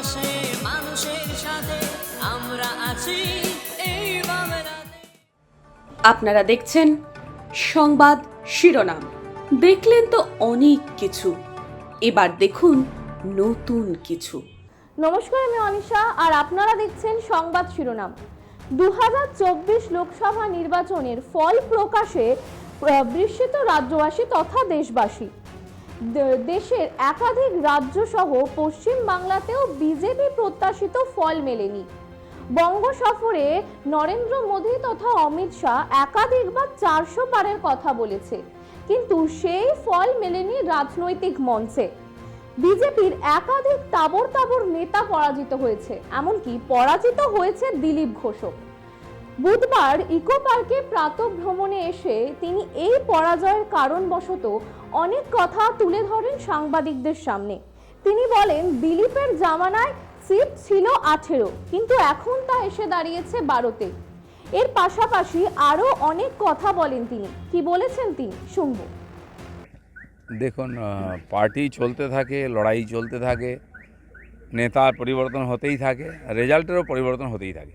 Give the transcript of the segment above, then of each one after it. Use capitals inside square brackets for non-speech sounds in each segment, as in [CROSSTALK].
পাশে মানুষের সাথে আমরা আছি। এই আপনারা দেখছেন সংবাদ শিরোনাম। দেখলেন তো অনেক কিছু। এবার দেখুন নতুন কিছু। নমস্কার আমি অনিশা আর আপনারা দেখছেন সংবাদ শিরোনাম। দু হাজার চব্বিশ লোকসভা নির্বাচনের ফল প্রকাশে বিস্মিত রাজ্যবাসী তথা দেশবাসী। দেশের একাধিক রাজ্য সহ পশ্চিম বাংলাতেও বিজেপি প্রত্যাশিত ফল মেলেনি। বঙ্গ সফরে নরেন্দ্র মোদী তথা অমিত শাহ একাধিকবার চারশো পারের কথা বলেছে। কিন্তু সেই ফল মেলেনি রাজনৈতিক মঞ্চে। বিজেপির একাধিক তাবর তাবর নেতা পরাজিত হয়েছে, এমনকি পরাজিত হয়েছে দিলীপ ঘোষও বুধবার ইকো পার্কে প্রাতঃ ভ্রমণে এসে তিনি এই পরাজয়ের কারণবশত অনেক কথা তুলে ধরেন সাংবাদিকদের সামনে। তিনি বলেন দিলীপের জামানায় সিট ছিল আঠেরো, কিন্তু এখন তা এসে দাঁড়িয়েছে বারোতে। এর পাশাপাশি আরও অনেক কথা বলেন তিনি। কি বলেছেন তিনি? শুনব। দেখুন পার্টি চলতে থাকে, লড়াই চলতে থাকে, নেতার পরিবর্তন হতেই থাকে, রেজাল্টেরও পরিবর্তন হতেই থাকে।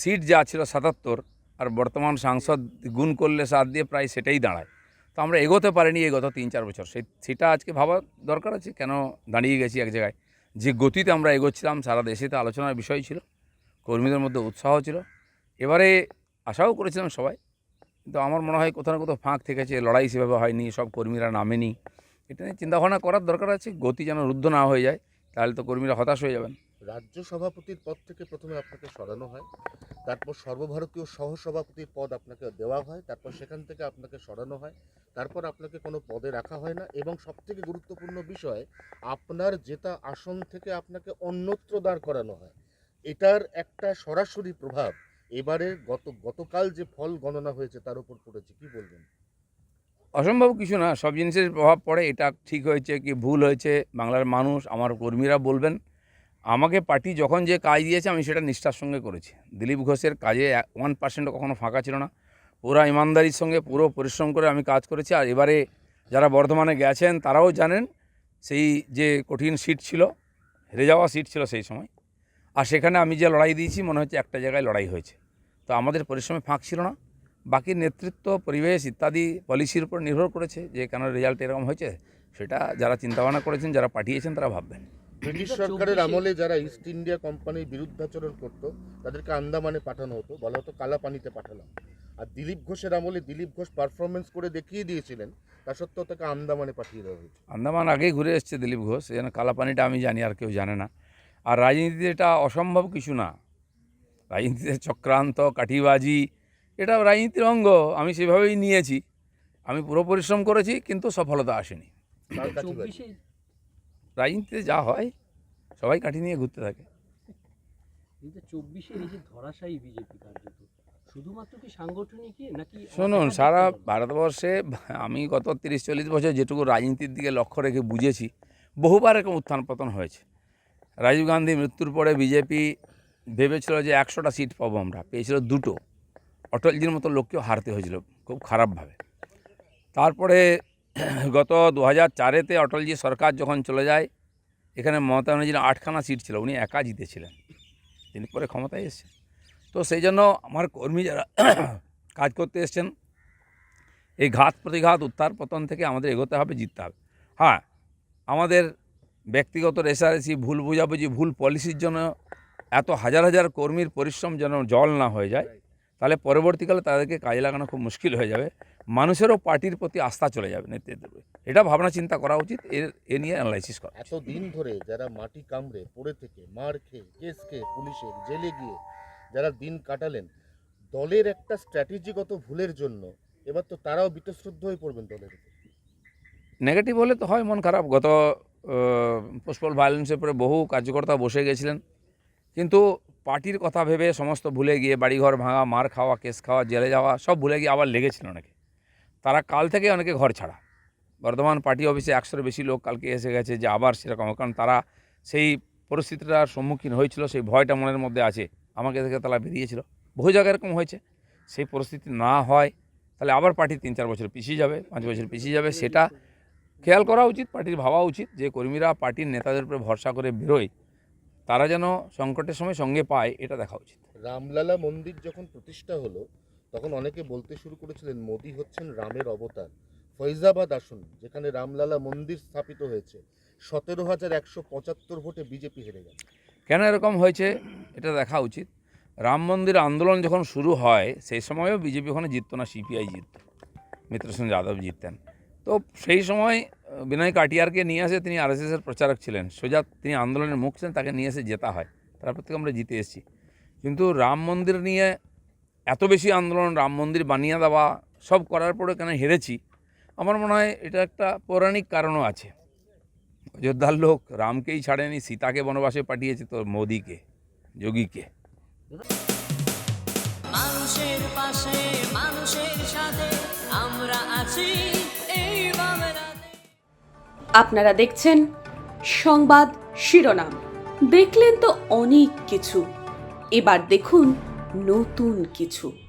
সিট যা ছিল সাতাত্তর, আর বর্তমান সাংসদ গুণ করলে সাত দিয়ে প্রায় সেটাই দাঁড়ায়। তো আমরা এগোতে পারিনি এই গত তিন, চার বছর। সেই সেটা আজকে ভাবা দরকার আছে, কেন দাঁড়িয়ে গেছি এক জায়গায়? যে গতিতে আমরা এগোচ্ছিলাম, সারা দেশে তো আলোচনার বিষয় ছিল, কর্মীদের মধ্যে উৎসাহ ছিল। এবারে আশাও করেছিলাম সবাই, কিন্তু আমার মনে হয় কোথাও না কোথাও ফাঁক থেকেছে, লড়াই সেভাবে হয়নি, সব কর্মীরা নামেনি। এটা নিয়ে চিন্তাভাবনা করার দরকার আছে, গতি যেন রুদ্ধ না হয়ে যায়, তাহলে তো কর্মীরা হতাশ হয়ে যাবেন। রাজ্য সভাপতির পদ থেকে প্রথমে আপনাকে সরানো হয়, তারপর সর্বভারতীয় সহসভাপতির পদ আপনাকে দেওয়া হয়, তারপর সেখান থেকে আপনাকে সরানো হয়, তারপর আপনাকে কোনো পদে রাখা হয় না এবং সবথেকে গুরুত্বপূর্ণ বিষয়, আপনার জেতা আসন থেকে আপনাকে অন্যত্র দাঁড় করানো হয়। এটার একটা সরাসরি প্রভাব এবারে গত, গতকাল যে ফল গণনা হয়েছে তার উপর পড়েছে, কি বলবেন? অসম্ভব কিছু না, সব জিনিসের প্রভাব পড়ে, এটা ঠিক হয়েছে কি ভুল হয়েছে, বাংলার মানুষ, আমার কর্মীরা বলবেন আমাকে পার্টি যখন যে কাজ দিয়েছে, আমি সেটা নিষ্ঠার সঙ্গে করেছি। দিলীপ ঘোষের কাজে ওয়ান পার্সেন্টও কখনো ফাঁকা ছিল না। পুরো ইমানদারির সঙ্গে পুরো পরিশ্রম করে আমি কাজ করেছি। আর এবারে যারা বর্ধমানে গেছেন, তারাও জানেন সেই যে কঠিন সিট ছিল, হেরে যাওয়া সিট ছিল সেই সময়। আর সেখানে আমি যে লড়াই দিয়েছি, মনে হচ্ছে একটা জায়গায় লড়াই হয়েছে। তো আমাদের পরিশ্রমে ফাঁক ছিল না। বাকি নেতৃত্ব, পরিবেশ ইত্যাদি পলিসির উপর নির্ভর করেছে যে কেন রেজাল্ট এরকম হয়েছে, সেটা যারা চিন্তাভাবনা করেছেন, যারা পাঠিয়েছেন, তারা ভাববেন। ব্রিটিশ সরকারের আমলে যারা ইস্ট ইন্ডিয়া কোম্পানির বিরুদ্ধাচরণ করতো তাদেরকে আন্দামানে পাঠানো হতো বলা হতো কালা পানিতে পাঠালাম। আর দিলীপ ঘোষের আমলে দিলীপ ঘোষ পারফরমেন্স করে দেখিয়ে দিয়েছিলেন তা সত্ত্বেও তাকে আন্দামানে পাঠিয়ে দেওয়া হয়েছে। আন্দামান আগেই ঘুরে এসছে দিলীপ ঘোষ যেন কালাপানিটা আমি জানি আর কেউ জানে না। আর রাজনীতিতে এটা অসম্ভব কিছু না। রাজনীতিতে চক্রান্ত কাঠিবাজি এটা রাজনীতির অঙ্গ আমি সেভাবেই নিয়েছি। আমি পুরো পরিশ্রম করেছি কিন্তু সফলতা আসেনি তার কাছে বাড়ি। চব্বিশে রাজনীতিতে যা হয় সবাই কাঠি নিয়ে ঘুরতে থাকে। কিন্তু চব্বিশের এই যে ধরাশায়ী বিজেপি কার্যত শুধুমাত্র কি সাংগঠনিকই নাকি শুনুন সারা ভারতবর্ষে আমি গত তিরিশ চল্লিশ বছর যেটুকু রাজনীতির দিকে লক্ষ্য রেখে বুঝেছি বহুবার এরকম উত্থান পতন হয়েছে। রাজীব গান্ধী মৃত্যুর পরে বিজেপি ভেবেছিল যে একশোটা সিট পাবো আমরা পেয়েছিল দুটো। অটলজির মতো লোককেও হারতে হয়েছিল খুব খারাপভাবে। তারপরে গত দু হাজার চারেতে অটলজি সরকার যখন চলে যায়, এখানে মমতা ব্যানার্জির আটখানা সিট ছিল, উনি একা জিতেছিলেন। তিনি পরে ক্ষমতায় এসেছেন। তো সেই জন্য আমার কর্মী যারা [COUGHS] কাজ করতে এসছেন, এই ঘাত প্রতিঘাত উত্তার পতন থেকে আমাদের এগোতে হবে, জিততে হবে। হ্যাঁ আমাদের ব্যক্তিগত রেসারেসি ভুল বোঝাবুঝি, ভুল পলিসির জন্য এত হাজার হাজার কর্মীর পরিশ্রম যেন জল না হয়ে যায়, তাহলে পরবর্তীকালে তাদেরকে কাজে লাগানো খুব মুশকিল হয়ে যাবে। মানুষেরও পার্টির প্রতি আস্থা চলে যাবে নেতৃত্বের প্রতি। এটা ভাবনা চিন্তা করা উচিত এর এ নিয়ে অ্যানালাইসিস করা। এত দিন ধরে যারা মাটি কামড়ে পড়ে থেকে মার খেয়ে কেস খেয়ে পুলিশের জেলে গিয়ে যারা দিন কাটালেন দলের একটা স্ট্র্যাটেজিগত ভুলের জন্য এবার তো তারাও বিতশ্রদ্ধ হয়ে পড়বেন দলের নেগেটিভ হলে তো হয় মন খারাপ। গত পোস্টপল ভায়োলেন্সের পরে বহু কার্যকর্তা বসে গেছিলেন। কিন্তু পার্টির কথা ভেবে সমস্ত ভুলে গিয়ে বাড়িঘর ভাঙা মার খাওয়া কেস খাওয়া জেলে যাওয়া সব ভুলে গিয়ে আবার লেগেছিল অনেকে। তারা কাল থেকে অনেকে ঘর ছাড়া। বর্ধমান পার্টি অফিসে একশোর বেশি লোক কালকে এসে গেছে যে আবার সেরকম, কারণ তারা সেই পরিস্থিতিটার সম্মুখীন হয়েছিল, সেই ভয়টা মনের মধ্যে আছে। আমাকে থেকে তারা বেরিয়েছিল। বহু জায়গায় এরকম হয়েছে। সেই পরিস্থিতি না হয়, তাহলে আবার পার্টি তিন চার বছর পিছিয়ে যাবে, পাঁচ বছর পিছিয়ে যাবে, সেটা খেয়াল করা উচিত, পার্টির ভাবা উচিত যে কর্মীরা পার্টির নেতাদের উপরে ভরসা করে বেরোয়, তারা যেন সংকটের সময় সঙ্গে পায়, এটা দেখা উচিত। রামলালা মন্দির যখন প্রতিষ্ঠা হলো তখন অনেকে বলতে শুরু করেছিলেন, মোদি হচ্ছেন রামের অবতার। ফৈজাবাদ আসুন, যেখানে রামলালা মন্দির স্থাপিত হয়েছে। সতেরো হাজার একশো পঁচাত্তর ভোটে বিজেপি হেরে গেল। কেন এরকম হয়েছে? এটা দেখা উচিত। রাম মন্দির আন্দোলন যখন শুরু হয়, সেই সময়ও বিজেপি ওখানে জিততো না, সিপিআই জিতত। মিত্রসেন যাদব জিততেন। তো সেই সময় বিনয় কাটিয়ারকে নিয়ে আসে তিনি আরএসএসের প্রচারক ছিলেন। সোজা তিনি আন্দোলনের মুখ ছিলেন, তাকে নিয়ে এসে জেতা হয়। তারপর থেকে আমরা জিতে এসেছি। কিন্তু রাম মন্দির নিয়ে এত বেশি আন্দোলন রাম মন্দির বানিয়ে দেওয়া সব করার পরে কেন হেরেছি? আমার মনে হয় এটা একটা পৌরাণিক কারণও আছে। অযোধ্যার লোক রামকেই ছাড়েনি সীতাকে বনবাসে পাঠিয়েছে তো মোদিকে যোগীকে। মানুষের পাশে মানুষের সাথে আমরা আছি এই আপনারা দেখছেন সংবাদ শিরোনাম। দেখলেন তো অনেক কিছু। এবার দেখুন নতুন কিছু।